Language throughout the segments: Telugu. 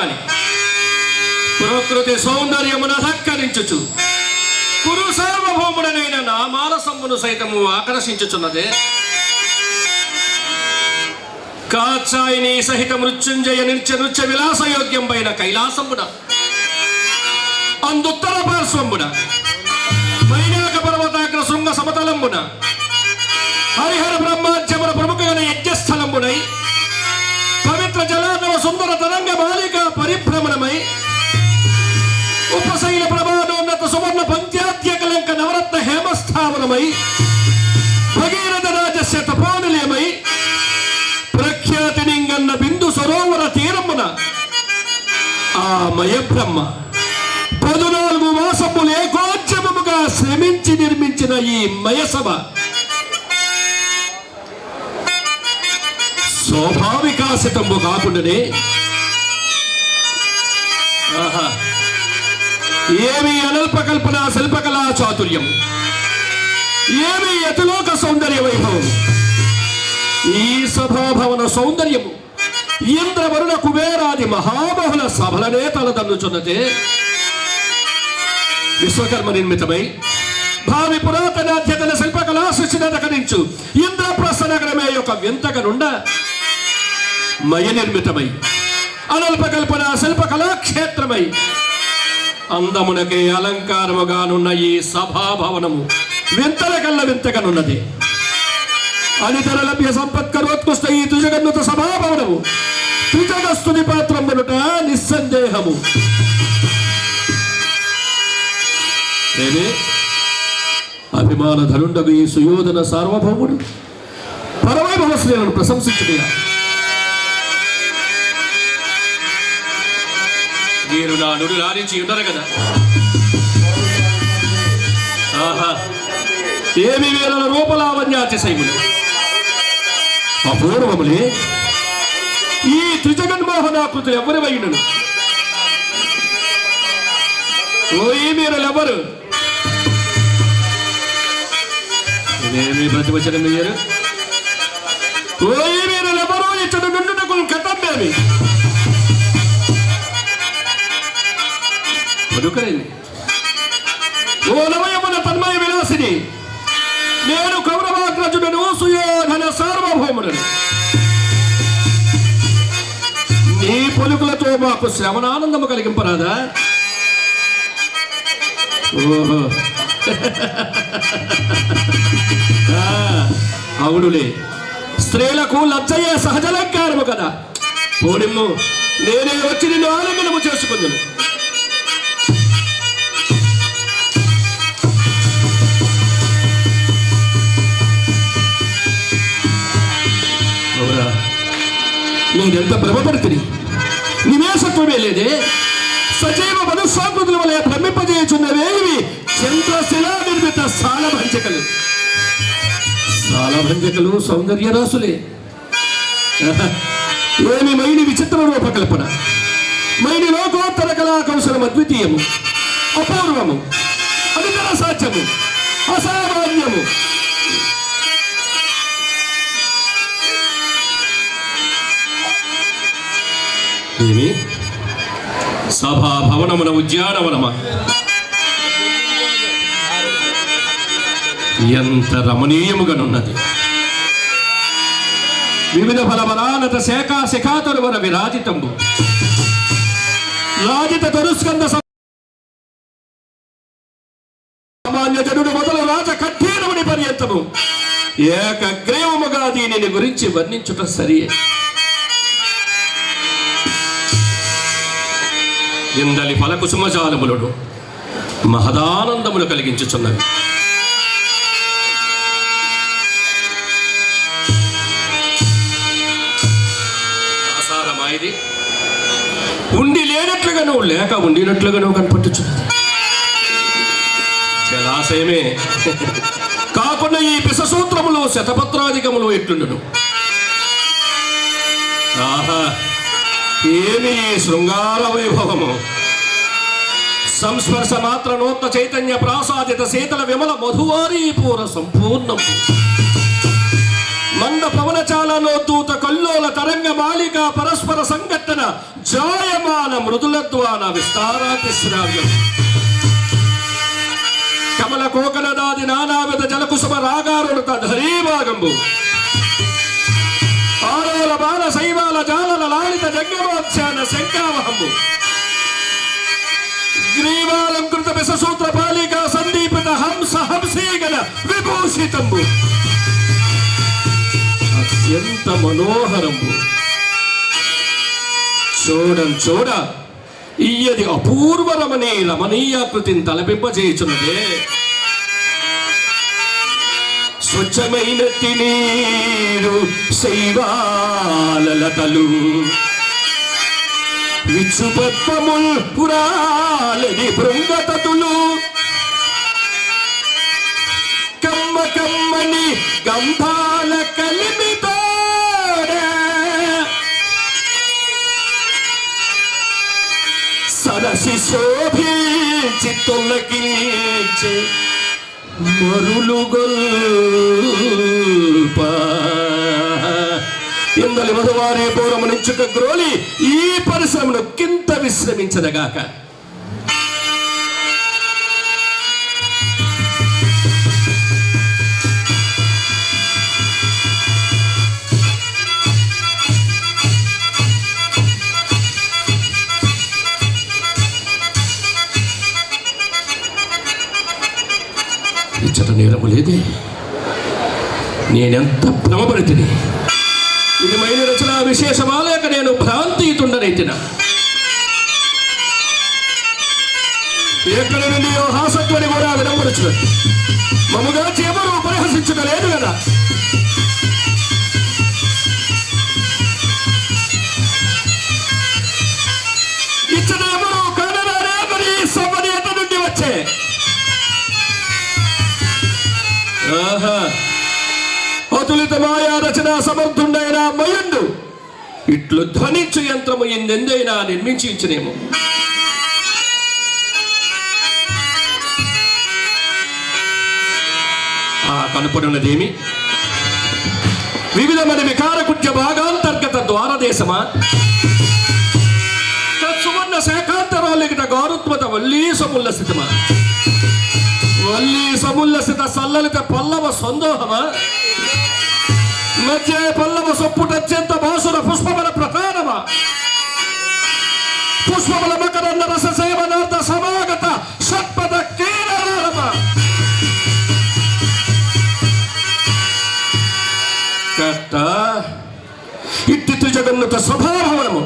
ఏమియో ప్రకృతి సౌందర్యమున ధక్కరించుచు కురు సార్వభౌముడనైన నా మానసమ్మును సైతము ఆకర్షించుచున్నదే. కాచాయిని సహిత మృత్యుంజయ నిత్య నృత్య విలాసయోగ్యం పైన కైలాసమున అందుత్తర పార్శ్వంబుడ మైనాక పర్వతాగ్ర శృంగ సమతలంబున హరిహర బ్రహ్మాధ్యముల ప్రముఖమైన యజ్ఞస్థలంబునై పవిత్ర జలానవ సుందర తరంగ బాలి ఉపశైల ప్రభానోన్నత సువర్ణ పంచాద్య కలంక నవరత్న హేమస్థావనమై భగీరథ రాజస్య తపోనిలయమై ప్రఖ్యాతి నింగన్న బిందు సరోవర తీరమున ఆ మయబ్రహ్మ పదునాలుగు మాసములు ఏకోద్యమముగా శ్రమించి నిర్మించిన ఈ మయసభ స్వాభావికాసితము కాకుండానే ఆహా ఏమి అనల్పకల్పన శిల్పకళా చాతుర్యం? ఏమి యతిలోక సౌందర్య వైభవం? ఈ సభాభవన సౌందర్యము ఇంద్రవరుణ కుబేరాది మహాబహుల సభలనే తలదన్నుచున్నదే విశ్వకర్మ నిర్మితమై భావి పురాతనాధ్యతల శిల్పకళా సృష్టిన దకరించు ఇంద్రప్రస్థ నగరమే యొక్క వింతగనుండ మయ నిర్మితమై అనల్పకల్పన శిల్పకళా క్షేత్రమై అందమునకే అలంకారముగానున్న ఈ సభాభవనము వింతల కళ్ళ వింతగానున్నది అనితర లభ్య సంపత్కరోత్కృష్ట ఈ తుజగన్నుత సభాభవనము. తుజగస్తుని పాత్రమునుట నిస్సందేహము. అభిమాన ధనుండగు ఈ సుయోధన సార్వభౌముడు. పరవైభవ శ్రేణులను ప్రశంసించుడియా మీరు నా నుడి రాణించి ఉండరు కదా. ఆహా. ఏమి వేల రూపలావణ్యాతిశయములు అపూర్వములే. ఈ త్రిజగన్మోహనాకృతులు ఎవరి వైనను ఓయి మీరులెవరు ఇదేమి ప్రతివచనం అయ్యారు ఓయి మీరులెవరు ఇతడు నుండుటకు కథమ్మేమి పలుకరేమి ఓ నవయమున తన్మయ విలాసిని నేను కౌరవాగ్రజుడను సుయోధన సార్వభౌముడను. నీ పలుకులతో మాకు శ్రవణానందము కలిగింపరాదా? ఓహో. అవుడులే అవునులే. స్త్రీలకు లజ్జయ్యే సహజలంకారము కదా. పోనిమ్ము నేనే వచ్చి నిన్ను ఆలింగనము చేసుకుందును. నేనెంత భ్రమపడుతుంది నివేశత్వమే లేదే. సజీవ మనుస్వాకృతుల వలె భ్రమింపజేయుచున్నవేవి చంద్రశిలా నిర్మిత సాలభంజకలు. సాలభంజకలు సౌందర్య రాసులే ఏమి మైని విచిత్ర రూపకల్పన. మైని లోకోత్తర కళా కౌశలం అద్వితీయము. అపూర్వము. అనితర సాధ్యము. అసామాన్యము. సభా ఉద్యానవనమ. ఎంత రమణీయముగానున్నది. వివిధ ఫలబలానత శాఖా శిఖాతులు వర విరాజితంబు. రాజిత తరుస్కంద సామాన్య జనుడు మొదలు రాజ కఠినముని పర్యంతము. ఏకగ్రీవముగా దీనిని గురించి వర్ణించుట సరియే. ఇందలి ఫలకుసుమజాలములను మహదానందములు కలిగించుచున్నవి. ఆసారమా ఇది ఉండి లేనట్లుగాను లేక ఉండినట్లుగాను కనపట్టుచున్నది. జలాశయమే. కాకుండా ఈ పిససూత్రములు శతపత్రాధికములు ఎట్లుండును? ఆహా. ఏమి ఈ శృంగార వైభవము. సంస్పర్శ మాత్ర నూత్న చైతన్య ప్రాసాదిత శీతల విమల మధువారీ పూర సంపూర్ణం. మంద పవన చాలలో దూత కల్లోల తరంగ మాలిక పరస్పర సంఘటన జాయమాన మృదుల ద్వాన విస్తారాతి శ్రావ్యం. కమల కోకలదాది నానావిధ జలకుసుమ రాగారుడుత ధరీభాగంబు. ఆరోల బాల శైవాల జాలల లాలిత జంగమోత్సాన శంకావహము గ్రీవాలంకృత విషసూత్ర పాలిక సందీపిత హంస హంసీగల విభూషితంబు. అత్యంత మనోహరంబు. చూడం చూడ ఈయది అపూర్వ రమణీ రమణీయాకృతిని తలపింపజేయుచున్నదే. స్వచ్ఛమైన తినీరు శైవాలతలు విచ్చుపద్మముల్ పురాలని బృంగతతులు కమ్మ కమ్మని గంధాల కలిమితోడ సరసి శోభించి తొలగించే మరులు గొల్ప. ఇందలి మధువారి పూర్వము నుంచుక గ్రోలి ఈ పరిశ్రమను లేదే నేనెంత భ్రమపడితిని? ఇదిమైన రచన విశేషమా లేక నేను భ్రాంతియుతుండనైతిన ఎక్కడ నుండి హాసత్వని కూడా వినపడుచున్నది మముగా ఎవరు పరిహసించుట లేదు కదా? మాయా రచన మయుండు. ఇట్లు ధ్వనించు యంత్రము ఎందెందైనా నిర్మించి ఇచ్చినేమో ఆ కనుపడున్నదేమి వివిధమైన వికారకుట్య భాగాంతర్గత ద్వారదేశమా? తత్సువర్ణ శాఖాంతరాలిగిట గౌరత్మత వల్లీ సముల్ల స్థితమా? వల్లీ సముల్ల స్థిత సల్లలిత పల్లవ సందోహమా? మధ్య పల్లవ సొప్పుటత్యంత బాసుర పుష్పముల ప్రకారమా? పుష్పముల మకరంద రస సేవనార్థ సమాగత షట్పద కీరమా కట్ట ఇట్టి త్రిజగన్నుత స్వభావనము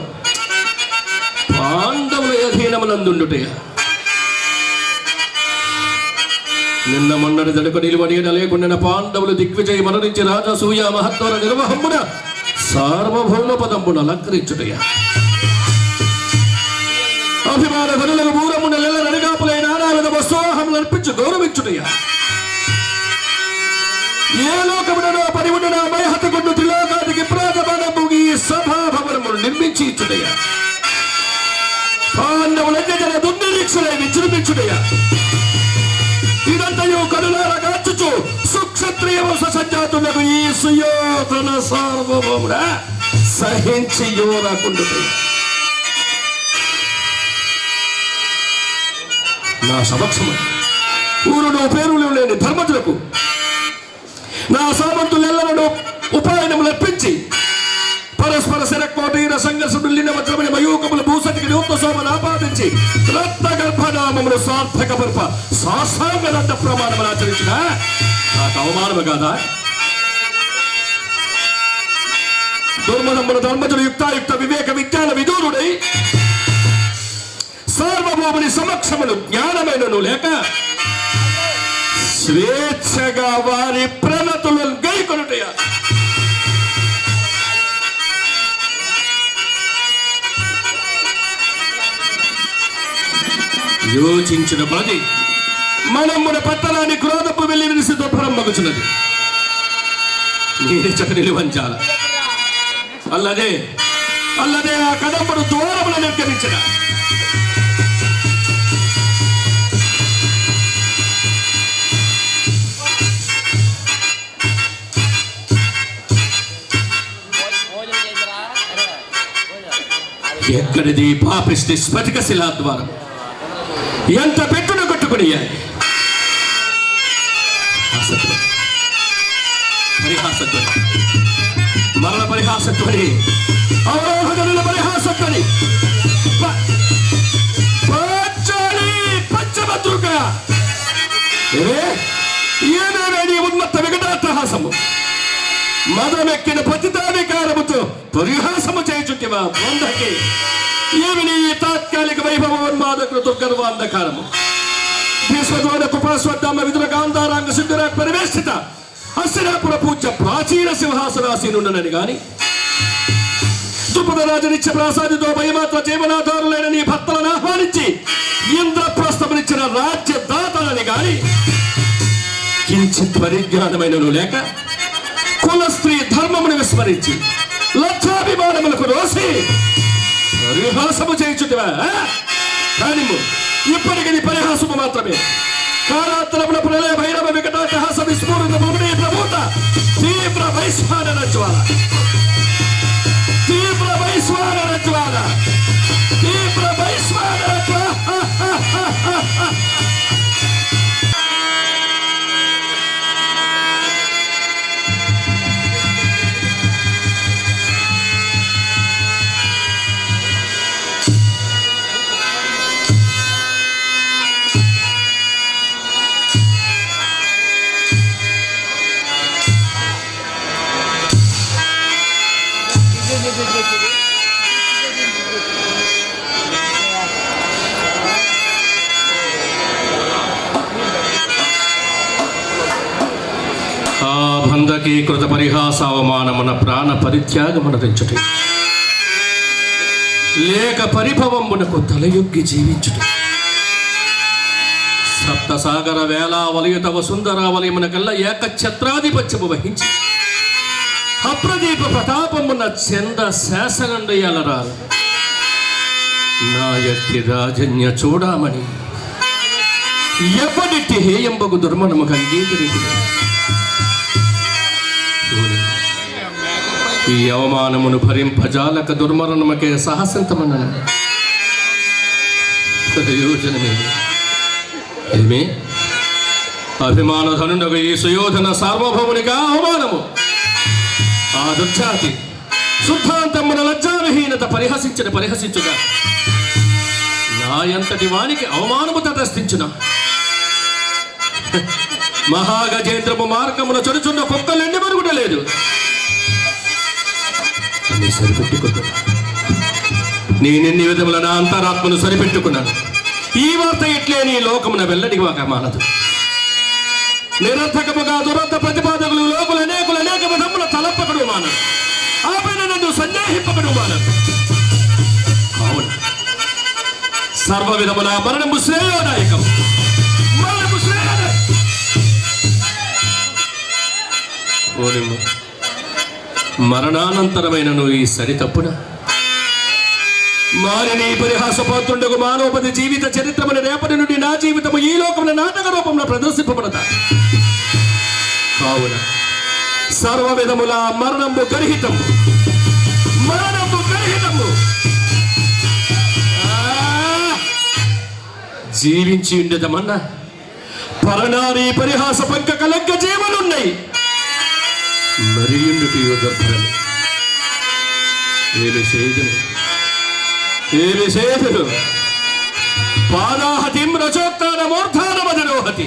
పాండవుల అధీనమునందుండుటయ నిన్న మొన్నటి దడుకు నిలువనీయన లేకుండా పాండవులు దిగ్విజయ మరణించి రాజసూయ మహత్వర నిర్వహమున సార్వభౌమ పదంబును అలంకరించుటయ. అభిమాన ధనులకు మూలమున నెల నడిగాపులై నానావిధ వస్తోహం నర్పించు గౌరవించుటయ. ఏ లోకమునో పరివున మైహతకుండు త్రిలోకానికి ప్రాజమానము ఈ సభాభవనమును నిర్మించి ఇచ్చుటయ. పాండవుల జన దుర్నిరీక్షలై విజృంభించుటయ్యా సుక్షత్రియ వంశ సజ్జాతులకు ఈ సుయోధన సార్వభౌముడ. సహించి యోరకుండు నా సమక్షము. ఊరును పేరులు లేని ధర్మజులకు నా సామంతులెల్లరను ఉపాయనము లెప్పించి పరస్పర శరకోటీర సంఘర్షుడు లిన వజ్రమని మయూకములు భూసతికి నూత్న శోభను ఆపాదించి రత్న గర్భనామములు సార్థక పర్ప సాష్టాంగ దండ ప్రమాణములు ఆచరించిన నాకు అవమానము కాదా? దుర్మనమున ధర్మజుడు యుక్తాయుక్త వివేక విజ్ఞాన విదూరుడై సార్వభౌముని సమక్షమును జ్ఞానమైనను లేక స్వేచ్ఛగా వారి ప్రణతులను గైకొనుటయా? యోచించిన ప్రతి మనం మన పట్టణాన్ని క్రోధపు వెళ్ళి వినిసితో మగుచున్నది నేనే చక్కని నిలువంచాల. అల్లదే అల్లదే ఆ కదంబడు దూరములు నిర్గమించిన. ఎక్కడిది పాపిస్తే స్ఫటిక శిలా ద్వారా? ఎంత పెట్టున కట్టుకుని పరిహాసత్వని మరణ పరిహాసత్వని. అవరోహగనుల పరిహాసత్వని. ప- పచ్చభద్రుక ఏ? నీ ఉన్నత వికటాత్రహాసము మదమెక్కిన పతితాధికారముతో పరిహాసము చేయుచుంటివా? బొందకి ఏమి తాత్కాలిక వైభవోన్మాదకుల దుర్గర్వాంధకారము భీష్మద్రోణ కృపాస్వద్దామ విదుర గాంధారాంగ సిద్ధుర పరివేష్టిత హస్తినాపుర పూజ్య ప్రాచీన సింహాసనాసీనుండనని గాని? ద్రుపదరాజు నిత్య ప్రాసాదితో భయమాత్ర జీవనాధారులైన నీ భర్తలను ఆహ్వానించి ఇంద్రప్రస్థమునిచ్చిన రాజ్య దాతలని గాని? కించిత్ పరిజ్ఞానమైన లేక కుల స్త్రీ ధర్మమును విస్మరించి లక్షాభిమానములకు రోసి పరిహాసము చేయించుటివా? కానీ ఇప్పటికి నీ పరిహాసము మాత్రమే. కాలాంతరమున ప్రళయ భైరవ వికటాటహాస విస్ఫూరిత భూమిని ప్రభూత తీవ్ర వైశ్వాన జ్వాల తీవ్ర వైశ్వాన జ్వాల ఆ బంధకీకృత పరిహాసావమానమున ప్రాణ పరిత్యాగమున పరిత్యాగమునరించుట లేక పరిభవమునకు తలయొగ్గి జీవించుట. సప్తసాగర వేలావలయుత వసుంధరావలయమున కల్లా ఏక ఛత్రాధిపత్యము వహించి అప్రదీప ప్రతాపమున చంద శాసనండయాలరాలు నా యట్టి రాజన్య చూడామని ఎవ్వడిట్టి హేయంబగు దుర్మణము దుర్మనముకు అంగీకరించు ఈ అవమానమును భరింపజాలక దుర్మరణమకే సాహసింతమన్నను ప్రయోజనమేమి ఏమి? అభిమాన ధనుండగు ఈ సుయోధన సార్వభౌమునిగా అవమానము. ఆ దుర్జాతి శుద్ధాంతమున లజ్జావిహీనత పరిహసించిన పరిహసించుగా నా ఎంతటి వానికి అవమానము తటస్థించున? మహాగజేంద్రము మార్గమున చడుచున్న మరుగుడలేదు అని సరిపెట్టుకున్నా నేనెన్ని విధముల నా అంతరాత్మను సరిపెట్టుకున్నాను? ఈ వార్త ఇట్లే నీ లోకమున ఒక మానదు. నిరర్థకముగా దురర్థ ప్రతిపాదకులు లోకులు అనేకులు అనేక విధముల తలపకడు మానదు ఆపైన నన్ను సందేహింపకడు మానదు కావున సర్వ విధముల మరణము శ్రేయోదాయకం. మరణానంతరమైన మరణానంతరమైనను ఈ సరి తప్పున? మారిని పరిహాసపాత్రుండకు మానవపతి జీవిత చరిత్రమని రేపటి నుండి నా జీవితము ఈ లోకమున నాటక రూపంలో ప్రదర్శింపబడతా. కావున సర్వ విధముల మరణము గర్హితము. మరణము గర్హితము. జీవించి ఉండదమన్నా? పరనారీ పరిహాస పంక కలంక జీవనున్నాయి మరియుండుటి యుద్ధరని ఏమి చేయదును ఏమి చేయదును పాదాహతిం రచోత్తాన మూర్ధానమదిరోహతి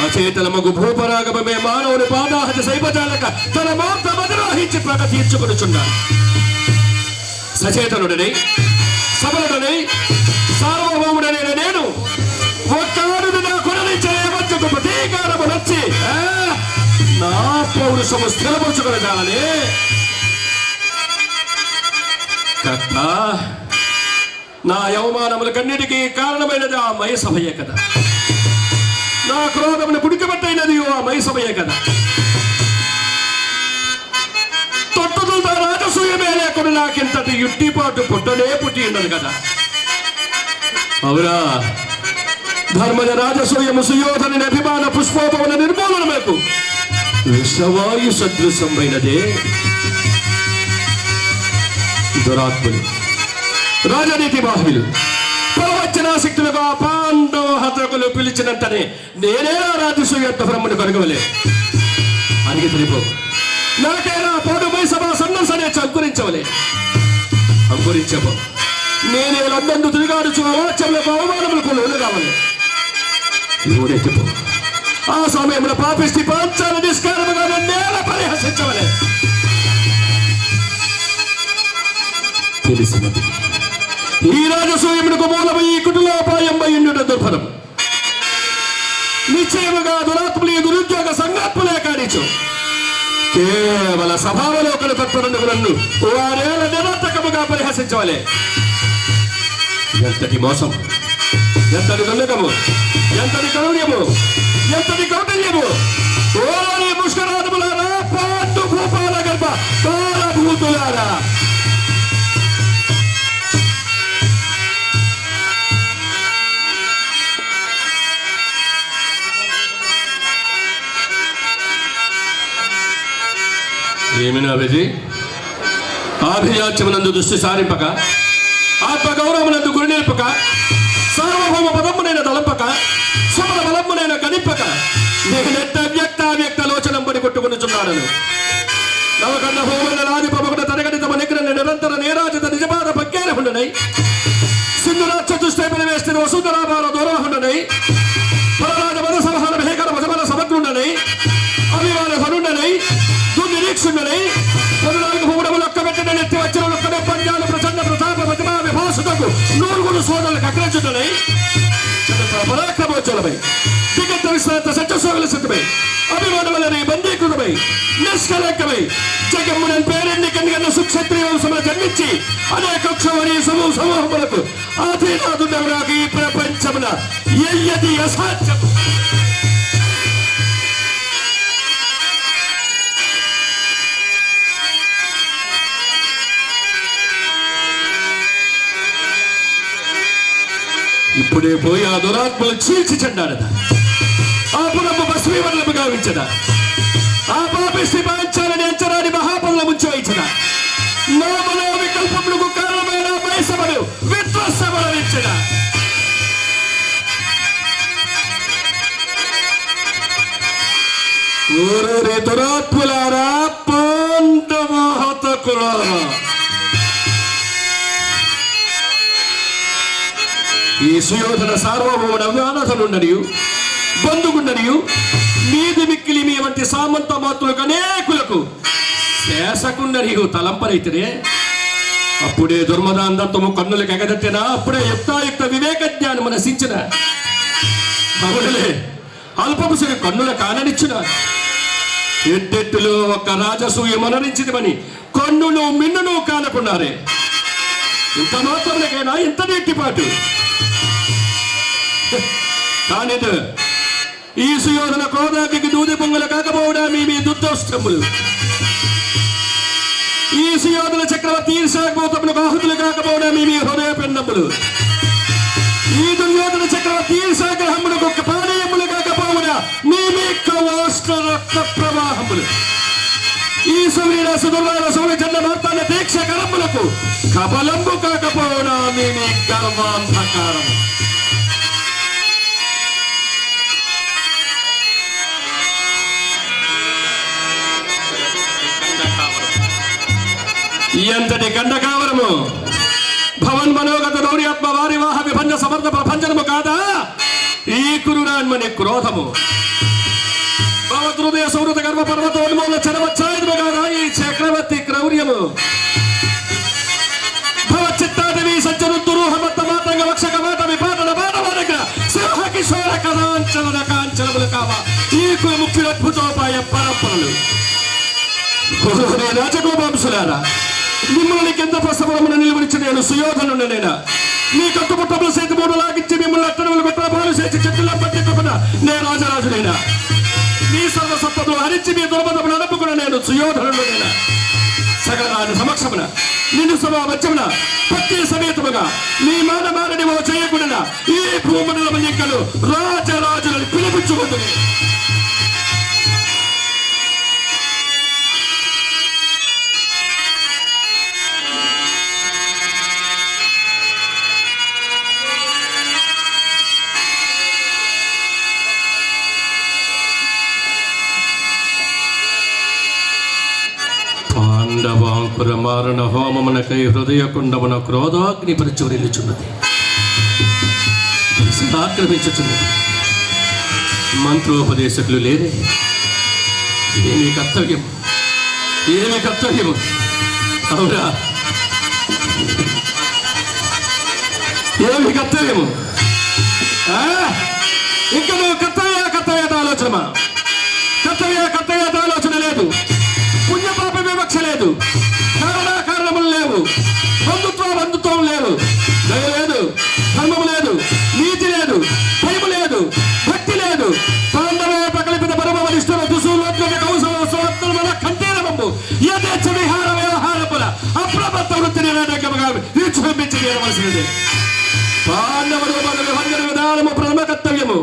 అచేతనమగు భూపరాగమే మానవుని పాదాహతి సైపజాలక తన మూర్త మూర్ధమదిరోహించి ప్రగ తీర్చుకొనుచున్నాడు సచేతనుడని సబలుడని సార్వభౌముడనైన నేను ఒక్కడు నా కొనని మధ్యకు ప్రతీకారము నచ్చి నా పౌరుషము స్థిరపరచుకొనగానే కక్క నా యవమానములకన్నిటికీ కారణమైనది ఆ మయసభయే కదా. నా క్రోధమును పుడికబట్టైనది ఆ మయసభయే కదా. తొట్టుతుందా రాజసూయమే లేకుండా నాకింతటి యుట్టిపాటు పుట్టనే పుట్టి ఉన్నది కదా. అవునా? ధర్మజ రాజసూయము సుయోధని అభిమాన పుష్పోపవన నిర్మూలనకు విషవాయు సదృశమైనదే. దురాత్ములు. రాజనీతి బాహువులు ప్రవచనాశక్తులుగా పాండవ హతకులు పిలిచినంతనే నేనే రాజసు యొక్క బ్రహ్మను కనుగొలే అని తెలిపో. నాకైనా పోడుపై సభ సన్నసనే అంకురించవలే అంకురించబో నేనే లందందు తిరిగాడుచు అవాచ్యములకు అవమానములకు లోను కావాలి. ఊరెత్తిపో ఆ సమయంలో పాపిష్టి పాంచ తెలిసినది ఈ రాజసూయమునకు మూలమై ఈ కుటుంబోపాయం ఉండుట దుర్ఫలం నిశ్చయముగా దురాత్ములు ఈ దురుద్యోగ సంగాత్ములే కానిచు కేవల సభావలోకన తత్పరులకు నన్ను వారేళ్ళ నిరర్థకముగా పరిహసించవలే. ఎంతటి మోసం ఎంతటి దొల్లకము ఎంతటి కౌర్యము ఎంతటి కౌటల్యము. ఓరి ముష్కరాధములారా పాటు భూపాల గర్భ కాలభూతులారా ఏమి నావేది ఆభిజాత్యమునందు దృష్టి సారింపక ఆత్మగౌరవమునందు గురి నిలుపక సార్వభౌమ పదమ్మునైన తలంపక సమర బలమ్మునైన గణింపక నెట్ట వ్యక్త వ్యక్త లోచనం పడి కొట్టుకునిచున్నాడను. నవకన్న హోమైన నాది పమకుడ తరగతి తమ నిగ్రహ నిరంతర నేరాజిత నిజపాద పక్కేర ఉండనై సింధురాజ చతుష్టైపని వేస్తే వసుంధరాభార దూరం దుర్నిరీక్షుండనై పదునాలుగు భూముడములు ఒక్కబెట్టిన నెత్తి వచ్చిన ఒక్కడే పంజాలు ప్రచండ ప్రతాప ప్రతిమా విభాసుటకు నూరుగురు సోదరులకు అగ్రచుండనై పరాక్రమోజ్వలమై. దిగంత విశ్రాంత సత్యశోగుల సిద్ధమై. అభిమానములని బందీకృతమై. నిష్కలంకమై. జగమ్మునన్ పేరెన్ని కన్నిగన్న సుక్షత్రియ వంశమున జన్మించి అనేక క్షమని సమూహ సమూహములకు ఆధీనాదుండవరాకు ఈ ప్రపంచమున ఎయ్యది అసాధ్యం. ఇప్పుడే పోయి ఆ దురాత్మలు చీల్చి చెండాడట ఆ పునమ్మ భస్మీవరలము గావించద ఆ పాపిష్టి పాంచాలని అంచరాని మహాపనుల ముంచి వేయించద వికల్పములకు కారణమైన మైసములు విధ్వసమరించద ఊరూరి దురాత్ములారా పాండవహతకులారా ఈ సుయోధన సార్వభౌముడ అనాథనుండనియు బంధుగుండనియు నీది మిక్కిలి మీ వంటి సామంత మాతులకు అనేకులకు శేషకుండనియు తలంపరైతేనే అప్పుడే దుర్మదాంధత్వము కన్నులకు ఎగదట్టిన అప్పుడే యుక్తాయుక్త వివేక జ్ఞానము నశించిన. అవునులే అల్పముసిరి కన్నుల కాననిచ్చిన. ఎట్టెట్టులో ఒక రాజసూయ మనరించిందని కన్నులు మిన్నును కానకున్నారే. ఇంత మాత్రమేకైనా? ఇంత నీటిపాటు కానీ ఈ సుయోధన క్రోధాకి దూది పొంగులు కాకపోవడా మీ మీ దుర్దోష్టములు? ఈ సుయోధన చక్రవర్తి ఈర్షాగోతములకు బాహుతులు కాకపోవడా మీ మీ హృదయ పిండములు ఈ దుర్యోధన చక్రవర్తి ఈర్షాగ్రహములకు ఒక పానీయములు కాకపోవడా మీ మీ కవాష్ట రక్త ప్రవాహములు? ఈ సూర్యుల సుదుర్వాల సూర్య జన్మ మార్తాల దీక్ష కబలంబు కాకపోవడా మీ ఎంతటి గండకావరము భవన్ మనోగత గౌర్యాత్మ వారి వాహ విభంజ సమర్థ ప్రపంచనము కాదా? ఈ కురురాన్మని క్రోధము. భవదృదయ సౌరత గర్భ పర్వతోన్మూల చరవచ్చాయుధముగా రాయి చక్రవర్తి క్రౌర్యము. భవచిత్తాదేవి సజ్జను దురూహమత్త మాతంగ వక్షక మాట విపాదన వరక సింహ కిశోర కథాంచలన కాంచనములు కావా. ఈ కుల ముఖ్యుల అద్భుతోపాయ పరంపరలు. రాజగోపాంశులారా మిమ్మల్ని కింద ప్రసవమున నిలవరించి నేను సుయోధను నేనా? మీ కట్టుబుట్టములు సేతి మూడు లాగించి మిమ్మల్ని అట్టడములు గొప్పలు చేసి చెట్టులో పట్టి తప్పన నేను రాజరాజునైనా? నీ సర్వ సంపదలు హరించి నీ దుర్బధములు నడుపుకున్న నేను సుయోధనుడు నేను. సగరాని సమక్షమున నిన్ను సభ వచ్చమున పత్తి సమేతముగా నీ మాన మారని ఓ చేయకుండా ఈ భూమండల ఎక్కలు రాజరాజులను పిలిపించుకుంటుంది పాండవాంకుర హోమమునకై హృదయ కుండమున క్రోధాగ్ని పరిచూరిల్లుచున్నది ఆక్రమించుచున్నది మంత్రోపదేశకులు లేరే. ఏమి కర్తవ్యం? ఏమి కర్తవ్యం అవునా? ఏమి కర్తవ్యము? ఆ? ఇంకా నువ్వు కర్తవ్య కర్తవ్యత ఆలోచన కర్తవ్య కర్తవ్యత ఆలోచన లేదు. పుణ్యపాప వివక్ష లేదు. వేదకముగా విజృంభించి తీరవలసినది పాండవులు మొదలు వందల విధానము ప్రథమ కర్తవ్యము